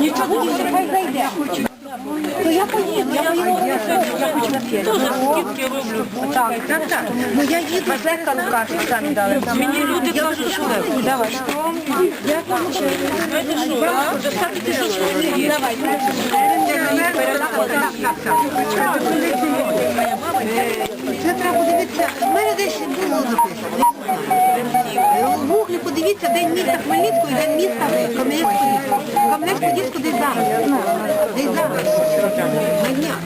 Нічого не хай зайде. То я поїду, я поїду. Я хочу на п'ять. скидки роблю. Так, так, так. Ну я їду. Зеркало кашу самі дали. Мені люди кажуть, що Давай. Я получаю. знаєте що, а? достати тисячу гривень є. Це треба подивитися. В мене десь було записано. Міста йде і день міста Кам'янець-Подільського. Кам'янець-Подільського десь зараз. Десь зараз. На днях.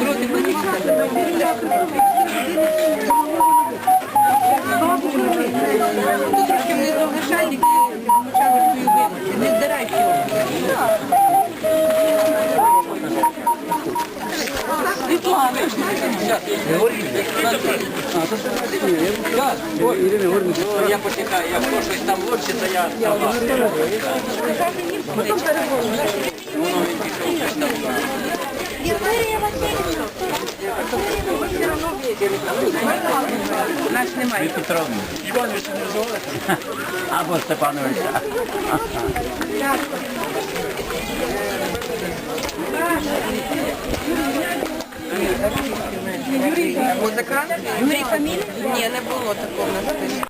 Трошки Я почекаю, якщо щось там лучше, то я... Наш немає. Петровна. Або Степановича. Юрій Каміль? Ні, не було такого.